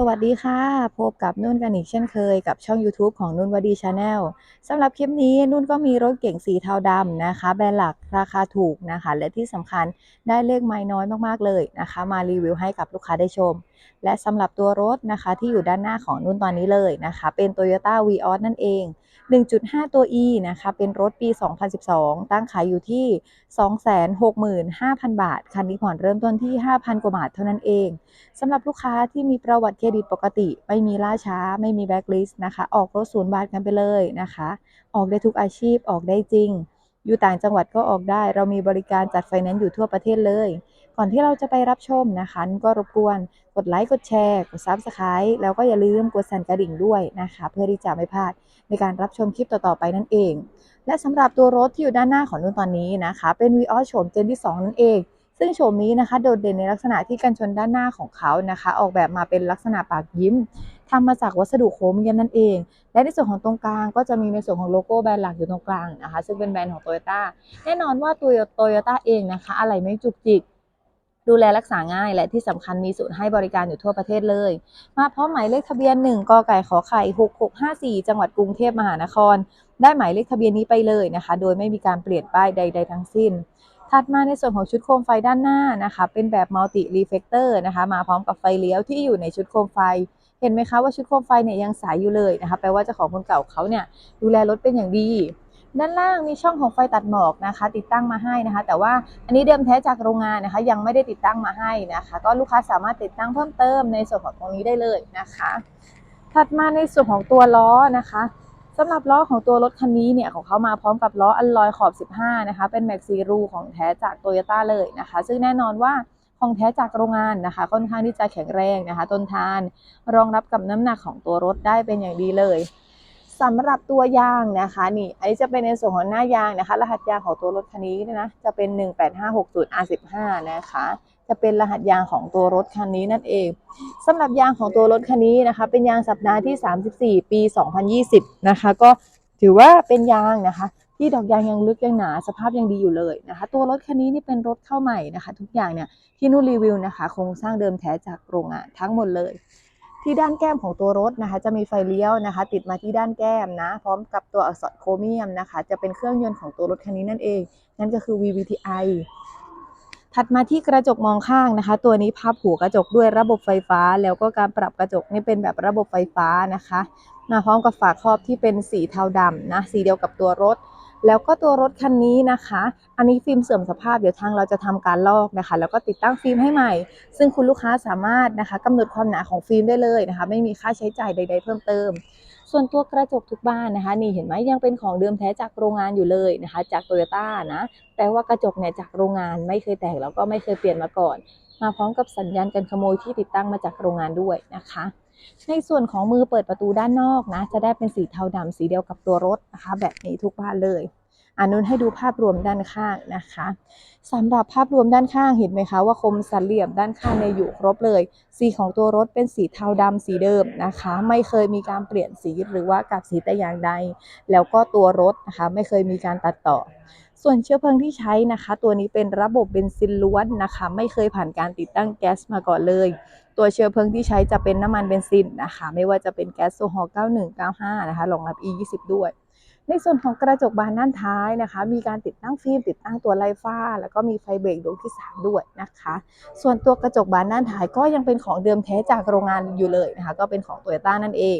สวัสดีค่ะ พบกับนุ่นกันอีกเช่นเคยกับช่อง YouTube ของนุ่นวดีชาแนลสำหรับคลิปนี้นุ่นก็มีรถเก๋งสีเทาดำนะคะ แบรนด์หลักราคาถูกนะคะ และที่สำคัญได้เลขไม้น้อยมากๆเลยนะคะ มารีวิวให้กับลูกค้าได้ชม และสำหรับตัวรถนะคะที่อยู่ด้านหน้าของนุ่นตอนนี้เลยนะคะ เป็น Toyota v ีออนั่นเอง 1.5 ตัว E นะคะ เป็นรถปี 2012 ตั้งขายอยู่ที่ 265,000 บาท คันนี้ผ่อนเริ่มต้นที่ 5,000 กว่าบาทเท่านั้นเองสำหรับลูกค้าที่มีประวัติเครดิตปกติ ไม่มีล่าช้า ไม่มีแบ็กลิสต์นะคะ ออกรถศูนย์บาทกันไปเลยนะคะ ออกได้ทุกอาชีพออกได้จริง อยู่ต่างจังหวัดก็ออกได้ เรามีบริการจัดไฟแนนซ์อยู่ทั่วประเทศเลย ก่อนที่เราจะไปรับชมนะคะ ก็รบกวนกดไลค์กดแชร์ กดซับสไครต์แล้วก็อย่าลืมกดสั่นกระดิ่งด้วยนะคะ เพื่อที่จะไม่พลาดในการรับชมคลิปต่อๆไปนั่นเอง และสำหรับตัวรถที่อยู่ด้านหน้าของนุ่นตอนนี้นะคะ เป็น v ีออโฉมเจนที่ 2 นั่นเอง ซึ่งโฉมนี้นะคะโดดเด่นในลักษณะที่กันชนด้านหน้าของเขานะคะ ออกแบบมาเป็นลักษณะปากยิ้มทำมาจากวัสดุโครเมียมนั่นเอง และในส่วนของตรงกลางก็จะมีในส่วนของโลโก้แบรนด์หลักอยู่ตรงกลางนะคะ ซึ่งเป็นแบรนด์ของโตโยต้าแน่นอนว่าตัวโตโยต้าเองนะคะ อะไรไม่จุกจิกดูแลรักษาง่ายและที่สำคัญมีศูนย์ให้บริการอยู่ทั่วประเทศเลย มาพร้อมหมายเลขทะเบียน 1กไก่ขอไข่6654 จังหวัดกรุงเทพมหานคร ได้หมายเลขทะเบียนนี้ไปเลยนะคะ โดยไม่มีการเปลี่ยนป้ายใด ๆ ทั้งสิ้น ถัดมาในส่วนของชุดโคมไฟด้านหน้านะคะ เป็นแบบมัลติรีเฟกเตอร์นะคะ มาพร้อมกับไฟเลี้ยวที่อยู่ในชุดโคมไฟ เห็นไหมคะว่าชุดโคมไฟเนี่ยยังใสยอยู่เลยนะคะ แปลว่าเจ้าของคนเก่าเขาเนี่ยดูแลรถเป็นอย่างดี ด้านล่างมีช่องของไฟตัดหมอกนะคะ ติดตั้งมาให้นะคะ แต่ว่าอันนี้เดิมแท้จากโรงงานนะคะ ยังไม่ได้ติดตั้งมาให้นะคะ ก็ลูกค้าสามารถติดตั้งเพิ่มเติมในส่วนของตรงนี้ได้เลยนะคะ ถัดมาในส่วนของตัวล้อนะคะ สำหรับล้อของตัวรถคันนี้เนี่ยของเขามาพร้อมกับล้ออัลลอยขอบ 15 นะคะ เป็นแม็กซีรูของแท้จากโตโยต้าเลยนะคะ ซึ่งแน่นอนว่าของแท้จากโรงงานนะคะ ค่อนข้างที่จะแข็งแรงนะคะต้นทานรองรับกับน้ำหนักของตัวรถได้เป็นอย่างดีเลยสำหรับตัวยางนะคะนี่อันนี้จะเป็นในส่วนของหน้ายางนะคะ รหัสยางของตัวรถคันนี้นะจะเป็น 18560 R15 นะคะ จะเป็นรหัสยางของตัวรถคันนี้นั่นเองสำหรับยางของตัวรถคันนี้นะคะ เป็นยางสัปดาห์ที่ 34 ปี 2020 นะคะ ก็ถือว่าเป็นยางนะคะ ที่ดอกยางยังลึกยังหนาสภาพยังดีอยู่เลยนะคะ ตัวรถคันนี้นี่เป็นรถเข้าใหม่นะคะ ทุกอย่างเนี่ยที่นู่นรีวิวนะคะโครงสร้างเดิมแท้จากโรงงานทั้งหมดเลยที่ด้านแก้มของตัวรถนะคะ จะมีไฟเลี้ยวนะคะ ติดมาที่ด้านแก้มนะ พร้อมกับตัวอักษรโครเมียมนะคะ จะเป็นเครื่องยนต์ของตัวรถคันนี้นั่นเอง นั่นก็คือ VVTi ถัดมาที่กระจกมองข้างนะคะ ตัวนี้พับหัวกระจกด้วยระบบไฟฟ้า แล้วก็การปรับกระจกนี่เป็นแบบระบบไฟฟ้านะคะ มาพร้อมกับฝาครอบที่เป็นสีเทาดำนะสีเดียวกับตัวรถ แล้วก็ตัวรถคันนี้นะคะ อันนี้ฟิล์มเสื่อมสภาพเดี๋ยวทางเราจะทำการลอกนะคะ แล้วก็ติดตั้งฟิล์มให้ใหม่ ซึ่งคุณลูกค้าสามารถนะคะกำหนดความหนาของฟิล์มได้เลยนะคะ ไม่มีค่าใช้จ่ายใด ๆ เพิ่มเติม ส่วนตัวกระจกทุกบ้านนะคะ นี่เห็นไหมยังเป็นของเดิมแท้จากโรงงานอยู่เลยนะคะ จากโตโยต้านะแปลว่ากระจกเนี่ยจากโรงงานไม่เคยแตกแล้วก็ไม่เคยเปลี่ยนมาก่อน มาพร้อมกับสัญญาณการขโมยที่ติดตั้งมาจากโรงงานด้วยนะคะ ในส่วนของมือเปิดประตูด้านนอกนะ จะได้เป็นสีเทาดำสีเดียวกับตัวรถนะคะ แบบนี้ทุกบ้านเลยอานนุนให้ดูภาพรวมด้านข้างนะคะสำหรับภาพรวมด้านข้างเห็นไหมคะว่าคมสันเหลี่ยมด้านข้างเนี่ยอยู่ครบเลย สีของตัวรถเป็นสีเทาดำสีเดิมนะคะ ไม่เคยมีการเปลี่ยนสีหรือว่ากับสีแต่อย่างใด แล้วก็ตัวรถนะคะ ไม่เคยมีการตัดต่อ ส่วนเชื้อเพลิงที่ใช้นะคะ ตัวนี้เป็นระบบเบนซินล้วนนะคะ ไม่เคยผ่านการติดตั้งแก๊สมาก่อนเลย ตัวเชื้อเพลิงที่ใช้จะเป็นน้ำมันเบนซินนะคะ ไม่ว่าจะเป็นแก๊สโซฮอล์91 95 นะคะรองรับ E20 ด้วย ในส่วนของกระจกบานด้านท้ายนะคะ มีการติดตั้งฟิล์มติดตั้งตัวไล่ฟ้า แล้วก็มีไฟเบรกดวงที่ 3 ด้วยนะคะ ส่วนตัวกระจกบานด้านท้ายก็ยังเป็นของเดิมแท้จากโรงงานอยู่เลยนะคะ ก็เป็นของโตโยต้านั่นเอง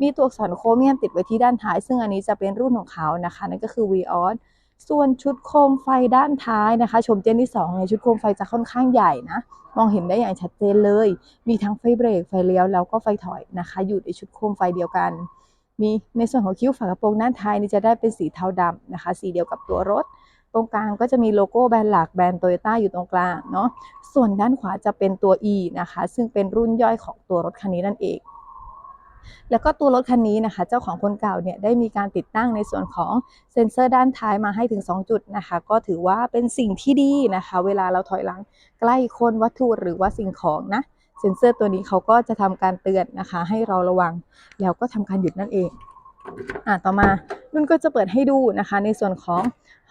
มีตัวอักษรโครเมียมติดไว้ที่ด้านท้าย ซึ่งอันนี้จะเป็นรุ่นของเขานะคะนั่นก็คือ v ีออส ส่วนชุดโคมไฟด้านท้ายนะคะ ชมเจนที่2ในยชุดโคมไฟจะค่อนข้างใหญ่นะ มองเห็นได้อย่างชัดเจนเลย มีทั้งไฟเบรกไฟเลี้ยวแล้วก็ไฟถอยนะคะ อยู่ในชุดโคมไฟเดียวกัน มีในส่วนของคิ้วฝากระโปรงด้านท้ายนี่จะได้เป็นสีเทาดำนะคะ สีเดียวกับตัวรถ ตรงกลางก็จะมีโลโก้แบรนด์หลักแบรนด์โตโยต้าอยู่ตรงกลางเนาะส่วนด้านขวาจะเป็นตัว E นะคะ ซึ่งเป็นรุ่นย่อยของตัวรถคันนี้นั่นเอง แล้วก็ตัวรถคันนี้นะคะ เจ้าของคนเก่าเนี่ยได้มีการติดตั้งในส่วนของเซ็นเซอร์ด้านท้ายมาให้ถึง 2 จุดนะคะ ก็ถือว่าเป็นสิ่งที่ดีนะคะ เวลาเราถอยหลังใกล้คนวัตถุหรือว่าสิ่งของนะเซ็นเซอร์ตัวนี้เขาก็จะทำการเตือนนะคะ ให้เราระวัง แล้วก็ทำการหยุดนั่นเองอะต่อมานุ่นก็จะเปิดให้ดูนะคะ ในส่วนของ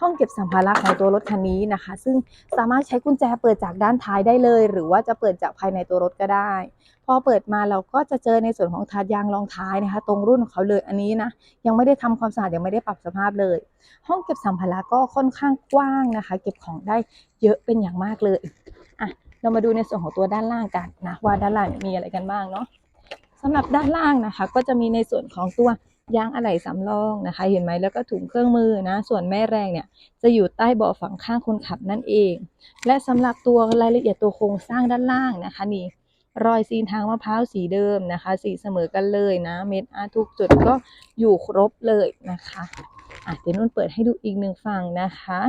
ห้องเก็บสัมภาระของตัวรถคันนี้นะคะ ซึ่งสามารถใช้กุญแจเปิดจากด้านท้ายได้เลย หรือว่าจะเปิดจากภายในตัวรถก็ได้ พอเปิดมาเราก็จะเจอในส่วนของถาดยางรองท้ายนะคะ ตรงรุ่นของเขาเลยอันนี้นะยังไม่ได้ทำความสะอาดยังไม่ได้ปรับสภาพเลย ห้องเก็บสัมภาระก็ค่อนข้างกว้างนะคะ เก็บของได้เยอะเป็นอย่างมากเลยอะเรามาดูในส่วนของตัวด้านล่างกันนะว่าด้านล่างมีอะไรกันบ้างเนาะสำหรับด้านล่างนะคะ ก็จะมีในส่วนของตัว ยางอะไหล่สำรองนะคะ เห็นไหมแล้วก็ถุงเครื่องมือนะ ส่วนแม่แรงเนี่ยจะอยู่ใต้เบาะฝั่งข้างคนขับนั่นเอง และสำหรับตัวรายละเอียดตัวโครงสร้างด้านล่างนะคะนี่รอยซีนทางมะพร้าวสีเดิมนะคะ สีเสมอกันเลยนะ เม็ดอาทุกจุดก็อยู่ครบเลยนะคะ อะเดี๋ยวนุ่นเปิดให้ดูอีกหนึ่งฝั่งนะคะ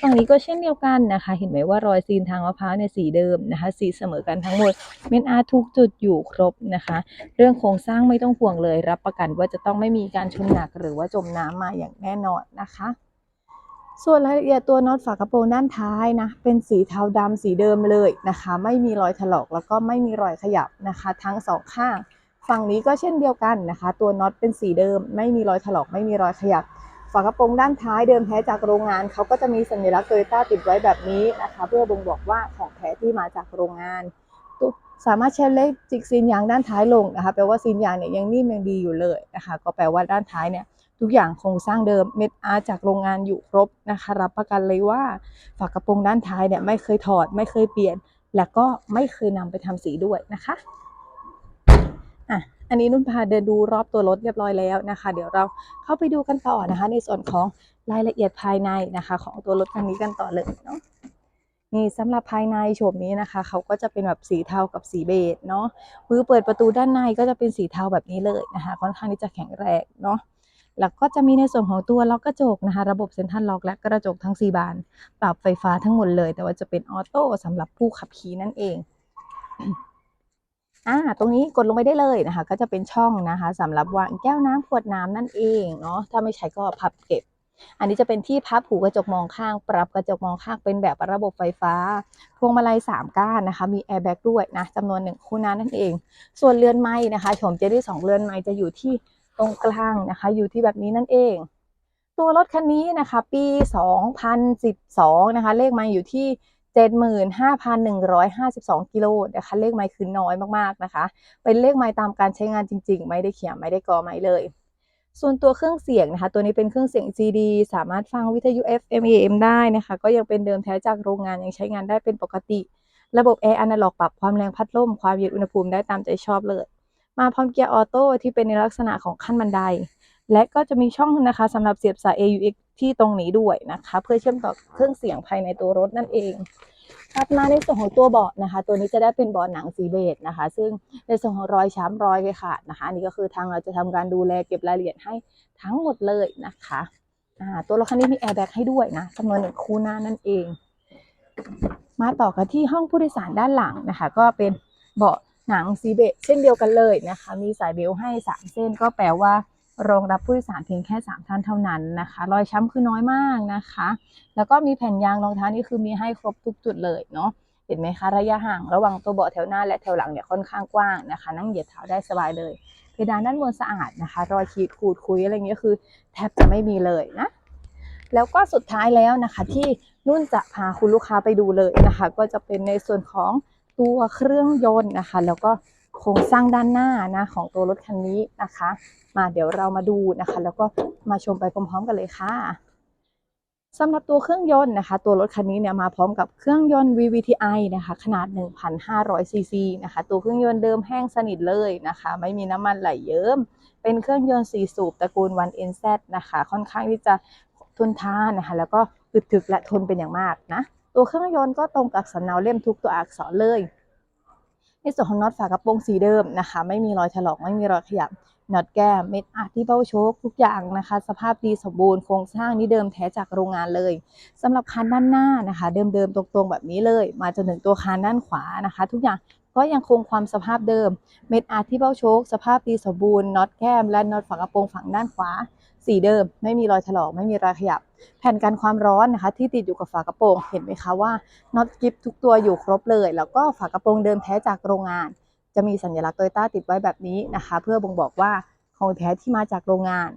ฝั่งนี้ก็เช่นเดียวกันนะคะ เห็นไหมว่ารอยซีนทางมะพร้าวเนี่ยสีเดิมนะคะ สีเสมอกันทั้งหมดเม็ดอาร์ทุกจุดอยู่ครบนะคะ เรื่องโครงสร้างไม่ต้องห่วงเลย รับประกันว่าจะต้องไม่มีการชนหนักหรือว่าจมน้ำมาอย่างแน่นอนนะคะส่วนรายละเอียดตัวน็อตฝากระโปรงด้านท้ายนะ เป็นสีเทาดำสีเดิมเลยนะคะ ไม่มีรอยถลอกแล้วก็ไม่มีรอยขยับนะคะ ทั้งสองข้าง ฝั่งนี้ก็เช่นเดียวกันนะคะ ตัวน็อตเป็นสีเดิม ไม่มีรอยถลอกไม่มีรอยขยับ ฝากระโปรงด้านท้ายเดิมแท้จากโรงงานเขาก็จะมีสัญลักษณ์โตโยต้าติดไว้แบบนี้นะคะ เพื่อบ่งบอกว่าของแท้ที่มาจากโรงงานสามารถเช็ดเล็กจิกซีนยางด้านท้ายลงนะคะแปลว่าซีนยางเนี่ยยังนิ่มยังดีอยู่เลยนะคะ ก็แปลว่าด้านท้ายเนี่ยทุกอย่างโครงสร้างเดิมเม็ดอาร์จากโรงงานอยู่ครบนะคะ รับประกันเลยว่าฝากระโปรงด้านท้ายเนี่ยไม่เคยถอด ไม่เคยเปลี่ยน แล้วก็ไม่เคยนำไปทำสีด้วยนะคะอะ อันนี้นุ่นพาเดินดูรอบตัวรถเรียบร้อยแล้วนะคะ เดี๋ยวเราเข้าไปดูกันต่อนะคะ ในส่วนของรายละเอียดภายในนะคะ ของตัวรถคันนี้กันต่อเลยเนาะนี่สำหรับภายในโฉมนี้นะคะ เขาก็จะเป็นแบบสีเทากับสีเบจเนาะมือเปิดประตูด้านในก็จะเป็นสีเทาแบบนี้เลยนะคะ ค่อนข้างที่จะแข็งแรงเนาะแล้วก็จะมีในส่วนของตัวล็อกกระจกนะคะ ระบบเซ็นทรัลล็อกและกระจกทั้ง 4 บาน ปรับไฟฟ้าทั้งหมดเลย แต่ว่าจะเป็นออโต้สำหรับผู้ขับขี่นั่นเอง อ่าตรงนี้กดลงไปได้เลยนะคะ ก็จะเป็นช่องนะคะสำหรับวางแก้วน้ำขวดน้ำนั่นเองเนาะถ้าไม่ใช้ก็พับเก็บ อันนี้จะเป็นที่พับหูกระจกมองข้าง ปรับกระจกมองข้างเป็นแบบระบบไฟฟ้า พวงมาลัย 3 ก้านนะคะ มีแอร์แบ็กด้วยนะจำนวนหนึ่งคู่นั้นนั่นเอง ส่วนเรือนไม้นะคะโฉมเจดี้สองเรือนไม้จะอยู่ที่ตรงกลางนะคะ อยู่ที่แบบนี้นั่นเอง ตัวรถคันนี้นะคะ ปี 2012 นะคะ เลขไมาอยู่ที่ 75,152 กิโลนะคะเลขไม้คือน้อยมากๆนะคะ เป็นเลขไม้ตามการใช้งานจริง ๆ ไม่ได้เขียนไม่ได้กอไม้เลย ส่วนตัวเครื่องเสียงนะคะ ตัวนี้เป็นเครื่องเสียง CD สามารถฟังวิทยุ FM AM ได้นะคะ ก็ยังเป็นเดิมแท้จากโรงงานยังใช้งานได้เป็นปกติ ระบบแอร์อนาล็อกปรับความแรงพัดลมความเย็นอุณหภูมิได้ตามใจชอบเลย มาพร้อมเกียร์ออโต้ที่เป็นในลักษณะของขั้นบันไดและก็จะมีช่องนะคะสำหรับเสียบสาย AUX ที่ตรงนี้ด้วยนะคะ เพื่อเชื่อมต่อเครื่องเสียงภายในตัวรถนั่นเองถัดมาในส่วนของตัวเบาะนะคะ ตัวนี้จะได้เป็นเบาะหนังสีเบจนะคะ ซึ่งในส่วนของรอยช้ำรอยขาดนะคะอันนี้ก็คือทางเราจะทำการดูแลเก็บรายละเอียดให้ทั้งหมดเลยนะคะตัวรถคันนี้มีแอร์แบ็กให้ด้วยนะจำนวนหนึ่งคู่หน้านั่นเอง มาต่อกันที่ห้องผู้โดยสารด้านหลังนะคะ ก็เป็นเบาะหนังซีเบจเช่นเดียวกันเลยนะคะ มีสายเบลให้3เส้นก็แปลว่า รองรับผู้โดยสารเพียงแค่ 3 ท่านเท่านั้นนะคะ รอยช้ำคือน้อยมากนะคะ แล้วก็มีแผ่นยางรองเท้านี่คือมีให้ครบทุกจุดเลยเนาะเห็นไหมคะระยะห่างระหว่างตัวเบาะแถวหน้าและแถวหลังเนี่ยค่อนข้างกว้างนะคะ นั่งเหยียดเท้าได้สบายเลยเพดานด้านบนสะอาดนะคะ รอยขีดขูดคุยอะไรเงี้ยคือ แทบจะไม่มีเลยนะแล้วก็สุดท้ายแล้วนะคะ ที่นุ่นจะพาคุณลูกค้าไปดูเลยนะคะ ก็จะเป็นในส่วนของตัวเครื่องยนต์นะคะ แล้วก็ โครงสร้างด้านหน้านะของตัวรถคันนี้นะคะ มาเดี๋ยวเรามาดูนะคะ แล้วก็มาชมไปพร้อมๆกันเลยค่ะสำหรับตัวเครื่องยนต์นะคะ ตัวรถคันนี้เนี่ยมาพร้อมกับเครื่องยนต์ VVTi นะคะ ขนาด 1,500 ซีซีนะคะ ตัวเครื่องยนต์เดิมแห้งสนิทเลยนะคะ ไม่มีน้ำมันไหลเยิ้ม เป็นเครื่องยนต์4สูบตระกูล 1NZ นะคะ ค่อนข้างที่จะทนทานนะคะ แล้วก็อึดถึกและทนเป็นอย่างมากนะ ตัวเครื่องยนต์ก็ตรงกับสำเนาเล่มทุกตัวอักษรเลย ในส่วนของน็อตฝากระโปรงสีเดิมนะคะ ไม่มีรอยถลอกไม่มีรอยขยับน็อตแก้มเม็ดอาร์ที่เบ้าโชคทุกอย่างนะคะ สภาพดีสมบูรณ์โครงสร้างนี้เดิมแท้จากโรงงานเลยสำหรับคันด้านหน้านะคะ เดิมๆตรงๆแบบนี้เลย มาจนถึงตัวคันด้านขวานะคะ ทุกอย่างก็ยังคงความสภาพเดิม เม็ดอาร์ที่เบ้าโชค สภาพดีสมบูรณ์น็อตแก้มและน็อตฝากระโปรงฝั่งด้านขวา สีเดิม ไม่มีรอยถลอกไม่มีรอยขยับ แผ่นกันความร้อนนะคะ ที่ติดอยู่กับฝากระโปรงเห็นไหมคะว่าน็อตกิฟทุกตัวอยู่ครบเลย แล้วก็ฝากระโปรงเดิมแท้จากโรงงาน จะมีสัญลักษณ์โตโยต้าติดไว้แบบนี้นะคะ เพื่อบ่งบอกว่าของแท้ที่มาจากโรงงาน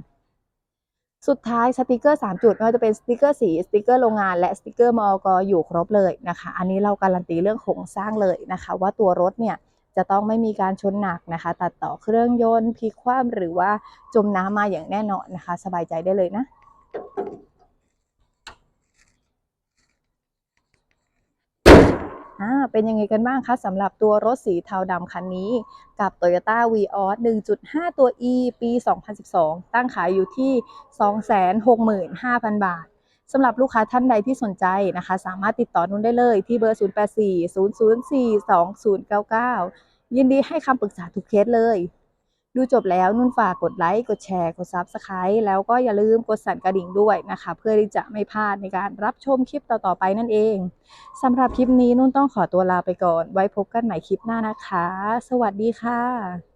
สุดท้ายสติกเกอร์ 3 จุดไม่ว่าจะเป็นสติกเกอร์สีสติกเกอร์โรงงานและสติกเกอร์มอกอยู่ครบเลยนะคะ อันนี้เราการันตีเรื่องโครงสร้างเลยนะคะ ว่าตัวรถเนี่ย จะต้องไม่มีการชนหนักนะคะ ตัดต่อเครื่องยนต์พลิกคว่ำหรือว่าจมน้ำมาอย่างแน่นอนนะคะ สบายใจได้เลยนะอ่าเป็นยังไงกันบ้างคะสำหรับตัวรถสีเทาดำคันนี้กับ Toyota Vios 1.5 ตัว E ปี 2012 ตั้งขายอยู่ที่ 265,000 บาท สำหรับลูกค้าท่านใดที่สนใจนะคะ สามารถติดต่อนุ่นได้เลยที่เบอร์ 0840042099 ยินดีให้คำปรึกษาทุกเคสเลย ดูจบแล้วนุ่นฝากกดไลค์ กดแชร์ กด Subscribe แล้วก็อย่าลืมกดสั่นกระดิ่งด้วยนะคะ เพื่อที่จะไม่พลาดในการรับชมคลิปต่อๆไปนั่นเองสำหรับคลิปนี้นุ่นต้องขอตัวลาไปก่อน ไว้พบกันใหม่คลิปหน้านะคะ สวัสดีค่ะ